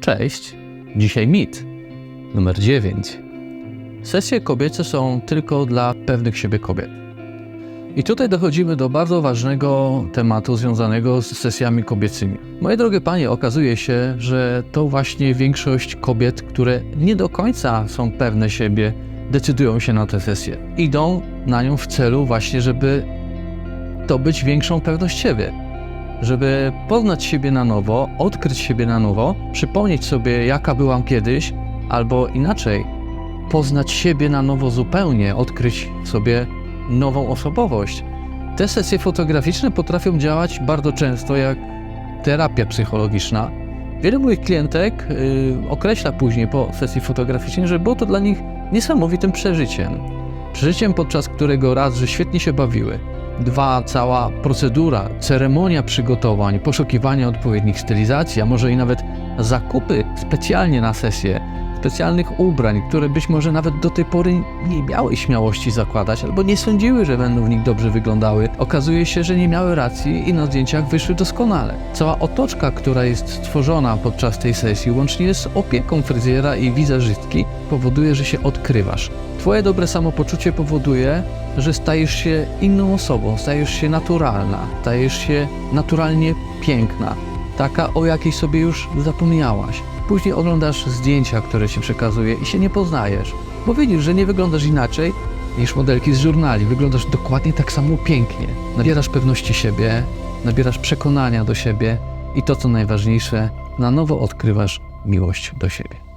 Cześć, dzisiaj mit numer 9. Sesje kobiece są tylko dla pewnych siebie kobiet. I tutaj dochodzimy do bardzo ważnego tematu związanego z sesjami kobiecymi. Moje drogie panie, okazuje się, że to właśnie większość kobiet, które nie do końca są pewne siebie, decydują się na tę sesję. Idą na nią w celu właśnie, żeby zdobyć większą pewność siebie żeby poznać siebie na nowo, odkryć siebie na nowo, przypomnieć sobie, jaka byłam kiedyś, albo inaczej, poznać siebie na nowo zupełnie, odkryć sobie nową osobowość. Te sesje fotograficzne potrafią działać bardzo często jak terapia psychologiczna. Wielu moich klientek yy, określa później po sesji fotograficznej, że było to dla nich niesamowitym przeżyciem. Przeżyciem, podczas którego raz, że świetnie się bawiły, Dwa, cała procedura, ceremonia przygotowań, poszukiwania odpowiednich stylizacji, a może i nawet zakupy specjalnie na sesję specjalnych ubrań, które być może nawet do tej pory nie miały śmiałości zakładać albo nie sądziły, że będą w nich dobrze wyglądały, okazuje się, że nie miały racji i na zdjęciach wyszły doskonale. Cała otoczka, która jest stworzona podczas tej sesji, łącznie z opieką fryzjera i wizerzystki, powoduje, że się odkrywasz. Twoje dobre samopoczucie powoduje, że stajesz się inną osobą, stajesz się naturalna, stajesz się naturalnie piękna, taka o jakiej sobie już zapomniałaś. Później oglądasz zdjęcia, które się przekazuje i się nie poznajesz, bo widzisz, że nie wyglądasz inaczej niż modelki z żurnali. Wyglądasz dokładnie tak samo pięknie. Nabierasz pewności siebie, nabierasz przekonania do siebie i to, co najważniejsze, na nowo odkrywasz miłość do siebie.